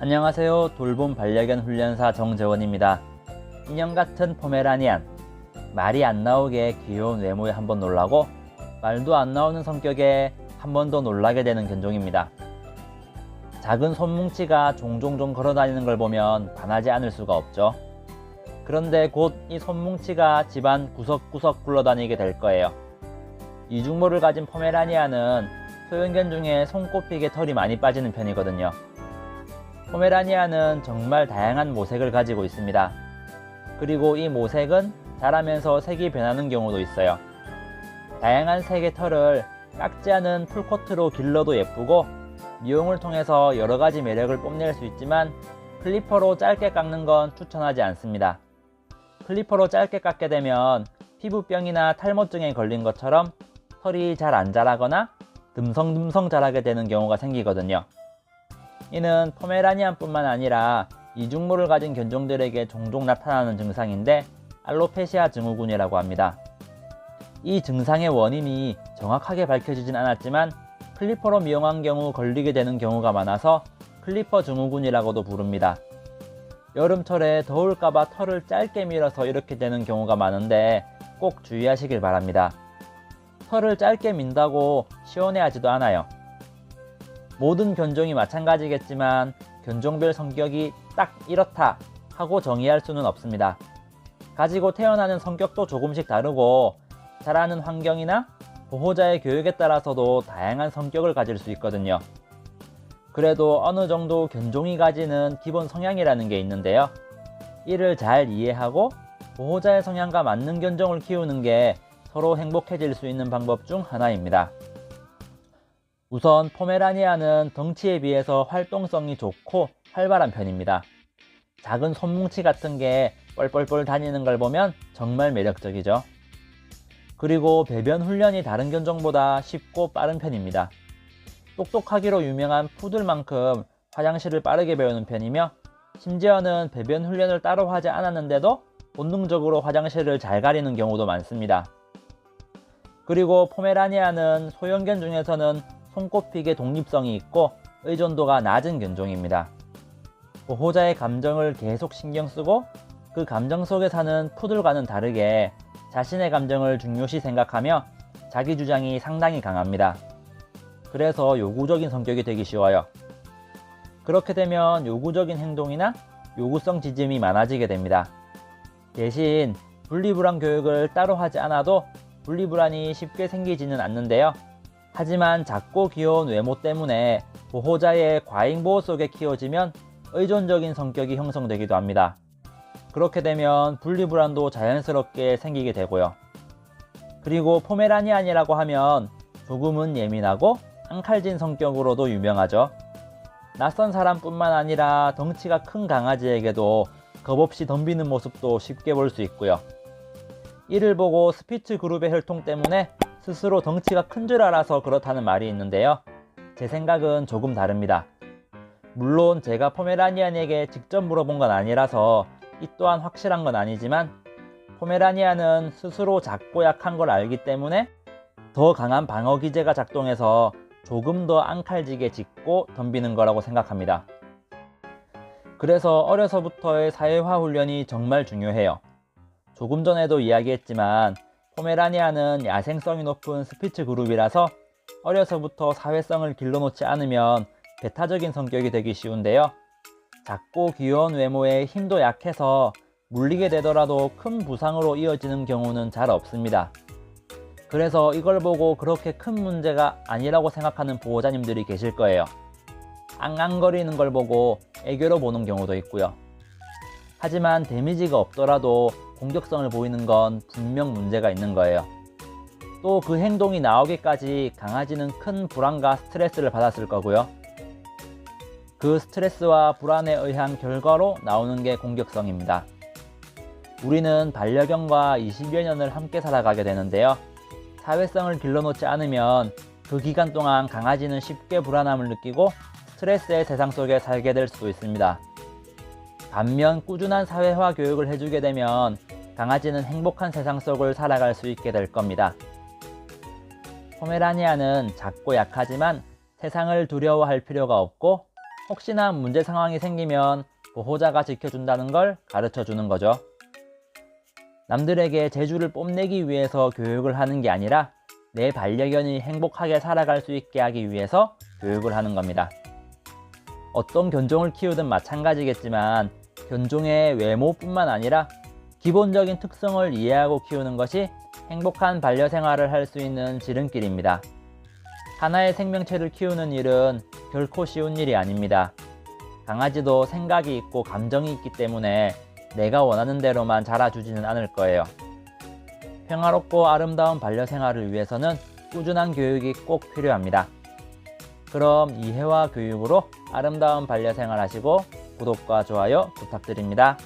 안녕하세요. 돌봄 반려견 훈련사 정재원입니다. 인형 같은 포메라니안. 말이 안 나오게 귀여운 외모에 한번 놀라고 말도 안 나오는 성격에 한 번 더 놀라게 되는 견종입니다. 작은 손뭉치가 종종종 걸어다니는 걸 보면 반하지 않을 수가 없죠. 그런데 곧 이 손뭉치가 집안 구석구석 굴러다니게 될 거예요. 이중모를 가진 포메라니안은 소형견 중에 손꼽히게 털이 많이 빠지는 편이거든요. 포메라니안은 정말 다양한 모색을 가지고 있습니다. 그리고 이 모색은 자라면서 색이 변하는 경우도 있어요. 다양한 색의 털을 깎지 않은 풀코트로 길러도 예쁘고 미용을 통해서 여러 가지 매력을 뽐낼 수 있지만 클리퍼로 짧게 깎는 건 추천하지 않습니다. 클리퍼로 짧게 깎게 되면 피부병이나 탈모증에 걸린 것처럼 털이 잘 안 자라거나 듬성듬성 자라게 되는 경우가 생기거든요. 이는 포메라니안뿐만 아니라 이중모를 가진 견종들에게 종종 나타나는 증상인데 알로페시아 증후군이라고 합니다. 이 증상의 원인이 정확하게 밝혀지진 않았지만 클리퍼로 미용한 경우 걸리게 되는 경우가 많아서 클리퍼 증후군이라고도 부릅니다. 여름철에 더울까봐 털을 짧게 밀어서 이렇게 되는 경우가 많은데 꼭 주의하시길 바랍니다. 털을 짧게 민다고 시원해하지도 않아요. 모든 견종이 마찬가지겠지만 견종별 성격이 딱 이렇다 하고 정의할 수는 없습니다. 가지고 태어나는 성격도 조금씩 다르고 자라는 환경이나 보호자의 교육에 따라서도 다양한 성격을 가질 수 있거든요. 그래도 어느 정도 견종이 가지는 기본 성향이라는 게 있는데요. 이를 잘 이해하고 보호자의 성향과 맞는 견종을 키우는 게 서로 행복해질 수 있는 방법 중 하나입니다. 우선 포메라니아는 덩치에 비해서 활동성이 좋고 활발한 편입니다. 작은 손뭉치 같은 게 뻘뻘뻘 다니는 걸 보면 정말 매력적이죠. 그리고 배변 훈련이 다른 견종보다 쉽고 빠른 편입니다. 똑똑하기로 유명한 푸들만큼 화장실을 빠르게 배우는 편이며 심지어는 배변 훈련을 따로 하지 않았는데도 본능적으로 화장실을 잘 가리는 경우도 많습니다. 그리고 포메라니아는 소형견 중에서는 손꼽히게 독립성이 있고 의존도가 낮은 견종입니다. 보호자의 감정을 계속 신경 쓰고 그 감정 속에 사는 푸들과는 다르게 자신의 감정을 중요시 생각하며 자기 주장이 상당히 강합니다. 그래서 요구적인 성격이 되기 쉬워요. 그렇게 되면 요구적인 행동이나 요구성 지짐이 많아지게 됩니다. 대신 분리불안 교육을 따로 하지 않아도 분리불안이 쉽게 생기지는 않는데요. 하지만 작고 귀여운 외모 때문에 보호자의 과잉 보호 속에 키워지면 의존적인 성격이 형성되기도 합니다. 그렇게 되면 분리불안도 자연스럽게 생기게 되고요. 그리고 포메라니안이라고 하면 조금은 예민하고 앙칼진 성격으로도 유명하죠. 낯선 사람뿐만 아니라 덩치가 큰 강아지에게도 겁없이 덤비는 모습도 쉽게 볼 수 있고요. 이를 보고 스피츠 그룹의 혈통 때문에 스스로 덩치가 큰 줄 알아서 그렇다는 말이 있는데요. 제 생각은 조금 다릅니다. 물론 제가 포메라니안에게 직접 물어본 건 아니라서 이 또한 확실한 건 아니지만 포메라니안은 스스로 작고 약한 걸 알기 때문에 더 강한 방어 기제가 작동해서 조금 더 앙칼지게 짖고 덤비는 거라고 생각합니다. 그래서 어려서부터의 사회화 훈련이 정말 중요해요. 조금 전에도 이야기했지만 포메라니아는 야생성이 높은 스피츠 그룹이라서 어려서부터 사회성을 길러놓지 않으면 배타적인 성격이 되기 쉬운데요. 작고 귀여운 외모에 힘도 약해서 물리게 되더라도 큰 부상으로 이어지는 경우는 잘 없습니다. 그래서 이걸 보고 그렇게 큰 문제가 아니라고 생각하는 보호자님들이 계실 거예요. 앙앙거리는 걸 보고 애교로 보는 경우도 있고요. 하지만 데미지가 없더라도 공격성을 보이는 건 분명 문제가 있는 거예요. 또 그 행동이 나오기까지 강아지는 큰 불안과 스트레스를 받았을 거고요. 그 스트레스와 불안에 의한 결과로 나오는 게 공격성입니다. 우리는 반려견과 20여 년을 함께 살아가게 되는데요. 사회성을 길러놓지 않으면 그 기간 동안 강아지는 쉽게 불안함을 느끼고 스트레스의 세상 속에 살게 될 수도 있습니다. 반면 꾸준한 사회화 교육을 해주게 되면 강아지는 행복한 세상 속을 살아갈 수 있게 될 겁니다. 포메라니아는 작고 약하지만 세상을 두려워할 필요가 없고 혹시나 문제 상황이 생기면 보호자가 지켜준다는 걸 가르쳐 주는 거죠. 남들에게 재주를 뽐내기 위해서 교육을 하는 게 아니라 내 반려견이 행복하게 살아갈 수 있게 하기 위해서 교육을 하는 겁니다. 어떤 견종을 키우든 마찬가지겠지만 견종의 외모뿐만 아니라 기본적인 특성을 이해하고 키우는 것이 행복한 반려 생활을 할 수 있는 지름길입니다. 하나의 생명체를 키우는 일은 결코 쉬운 일이 아닙니다. 강아지도 생각이 있고 감정이 있기 때문에 내가 원하는 대로만 자라주지는 않을 거예요. 평화롭고 아름다운 반려 생활을 위해서는 꾸준한 교육이 꼭 필요합니다. 그럼 이해와 교육으로 아름다운 반려 생활 하시고 구독과 좋아요 부탁드립니다.